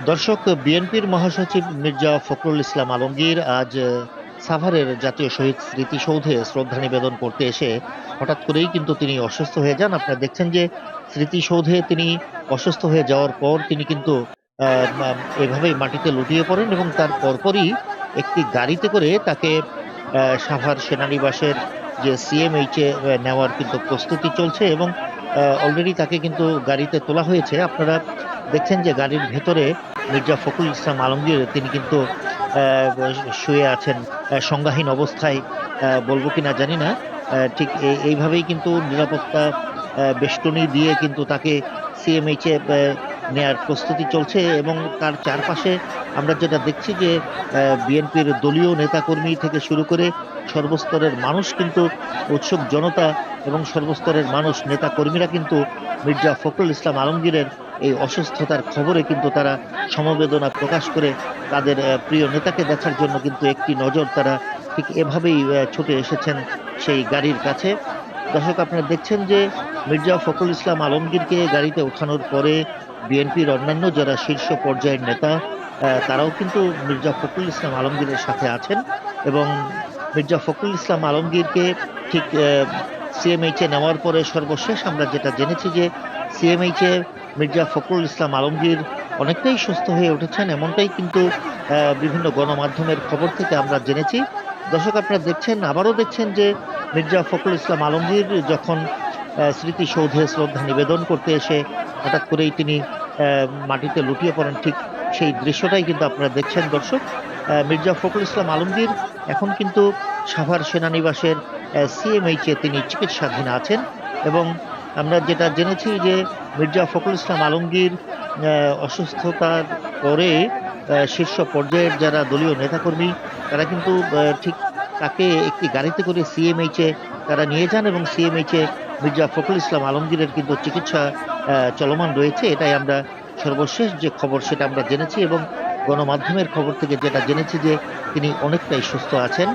দর্শক, বিএনপির মহাসচিব মির্জা ফখরুল ইসলাম আলমগীর আজ সাভারের জাতীয় শহীদ স্মৃতিসৌধে শ্রদ্ধা নিবেদন করতে এসে হঠাৎ করেই কিন্তু তিনি অসুস্থ হয়ে যান। আপনারা দেখছেন যে স্মৃতিসৌধে তিনি অসুস্থ হয়ে যাওয়ার পর তিনি কিন্তু এভাবেই মাটিতে লুটিয়ে পড়েন এবং তার পরপরই একটি গাড়িতে করে তাকে সাভার সেনানিবাসের যে সিএমএইচ নেওয়ার কিন্তু প্রস্তুতি চলছে এবং অলরেডি তাকে কিন্তু গাড়িতে তোলা হয়েছে। আপনারা দেখছেন যে গাড়ির ভেতরে মির্জা ফখরুল ইসলাম আলমগীর, তিনি কিন্তু শুয়ে আছেন সংজ্ঞাহীন অবস্থায় বলব কিনা জানি না ঠিক এইভাবেই কিন্তু নিরাপত্তা বেষ্টনী দিয়ে কিন্তু তাকে সিএমএইচ নেয়ার প্রস্তুতি চলছে এবং তার চারপাশে আমরা যেটা দেখছি যে বিএনপির দলীয় নেতাকর্মী থেকে শুরু করে সর্বস্তরের মানুষ কিন্তু উৎসুক জনতা এবং সর্বস্তরের মানুষ নেতাকর্মীরা কিন্তু মির্জা ফখরুল ইসলাম আলমগীরের এই অসুস্থতার খবরে কিন্তু তারা সমবেদনা প্রকাশ করে তাদের প্রিয় নেতাকে দেখার জন্য কিন্তু একটি নজর তারা ঠিক এভাবেই ছুটে এসেছেন সেই গাড়ির কাছে। দর্শক, আপনারা দেখছেন যে মির্জা ফখরুল ইসলাম আলমগীরকে গাড়িতে ওঠানোর পরে বিএনপির অন্যান্য যারা শীর্ষ পর্যায়ের নেতা তারাও কিন্তু মির্জা ফখরুল ইসলাম আলমগীরের সাথে আছেন এবং মির্জা ফখরুল ইসলাম আলমগীরকে ঠিক সিএমএইচ নেওয়ার পরে সর্বশেষ আমরা যেটা জেনেছি যে সিএমএইচ মির্জা ফখরুল ইসলাম আলমগীর অনেকটাই সুস্থ হয়ে উঠেছেন, এমনটাই কিন্তু বিভিন্ন গণমাধ্যমের খবর থেকে আমরা জেনেছি। দর্শক, আপনারা দেখছেন, আবারও দেখছেন যে মির্জা ফখরুল ইসলাম আলমগীর যখন স্মৃতিসৌধে শ্রদ্ধা নিবেদন করতে এসে হঠাৎ করেই তিনি মাটিতে লুটিয়ে পড়েন, ঠিক সেই দৃশ্যটাই কিন্তু আপনারা দেখছেন, দর্শক। মির্জা ফখরুল ইসলাম আলমগীর এখন কিন্তু সাভার সেনানিবাসের সিএমএইচ তিনি চিকিৎসাধীন আছেন এবং আমরা যেটা জেনেছি যে মির্জা ফখরুল ইসলাম আলমগীর অসুস্থতার পরে শীর্ষ পর্যায়ের যারা দলীয় নেতাকর্মী, তারা কিন্তু ঠিক তাকে একটি গাড়িতে করে সিএমএইচ তারা নিয়ে যান এবং সিএমএইচ মির্জা ফখরুল ইসলাম আলমগীরের কিন্তু চিকিৎসা চলমান রয়েছে। এটাই আমরা সর্বশেষ যে খবর সেটা আমরা জেনেছি এবং গণমাধ্যমের খবর থেকে যেটা জেনেছি যে তিনি অনেকটাই সুস্থ আছেন।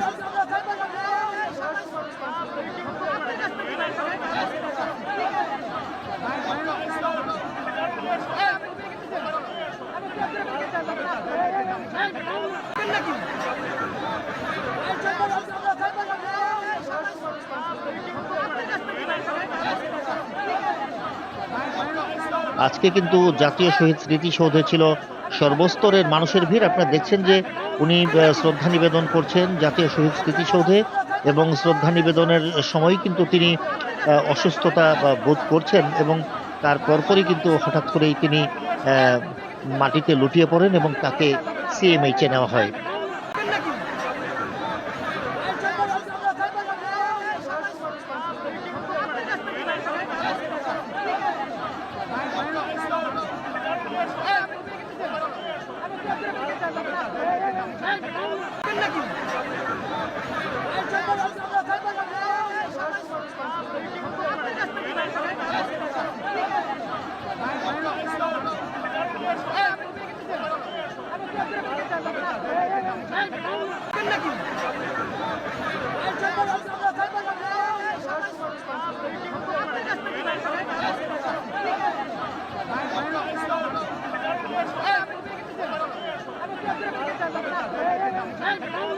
আজকে কিন্তু জাতীয় শহীদ স্মৃতিসৌধে ছিল সর্বস্তরের মানুষের ভিড়। আপনারা দেখছেন যে উনি শ্রদ্ধা নিবেদন করছেন জাতীয় শহীদ স্মৃতিসৌধে এবং শ্রদ্ধা নিবেদনের সময় কিন্তু তিনি অসুস্থতা বোধ করছেন এবং তার পরপরই কিন্তু হঠাৎ করেই তিনি মাটিতে লুটিয়ে পড়েন এবং তাকে সিএমএইচ নেওয়া হয়। Hey!